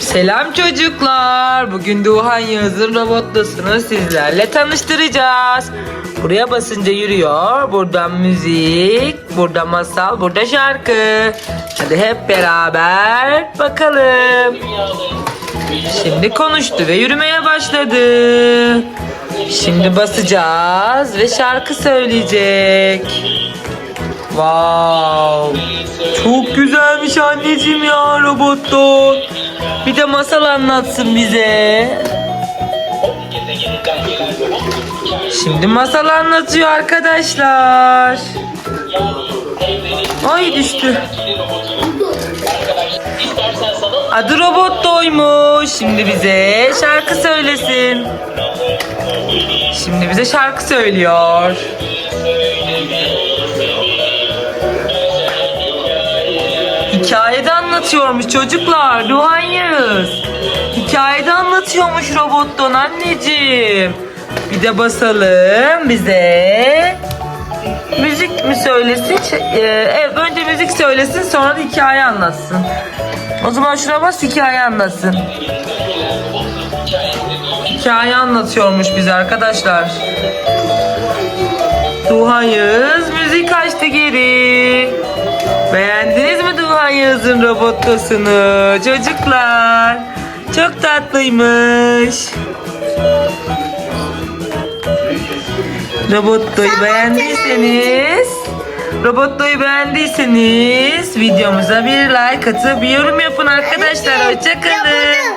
Selam çocuklar. Bugün Duhan Yağız'ın robotlusunu sizlerle tanıştıracağız. Buraya basınca yürüyor. Burada müzik, burada masal, burada şarkı. Hadi hep beraber bakalım. Şimdi konuştu ve yürümeye başladı. Şimdi basacağız ve şarkı söyleyecek. Wow. Çok güzelmiş anneciğim ya robotun. Bir de masal anlatsın bize. Şimdi masal anlatıyor arkadaşlar. Ay düştü. Adı robot doymuş. Şimdi bize şarkı söylesin. Şimdi bize şarkı söylüyor. Hikayede anlatıyormuş çocuklar. Duhan Yağız. Hikayede anlatıyormuş robottan anneciğim. Bir de basalım bize. Müzik mi söylesin? Evet, önce müzik söylesin sonra hikaye anlatsın. O zaman şuna bas hikaye anlatsın. Hikaye anlatıyormuş bize arkadaşlar. Duhan Yağız'ın robotlosunu çocuklar? Çok tatlıymış. Robotloyu beğendiyseniz Robotloyu beğendiyseniz videomuza bir like atıp yorum yapın arkadaşlar. Hoşçakalın.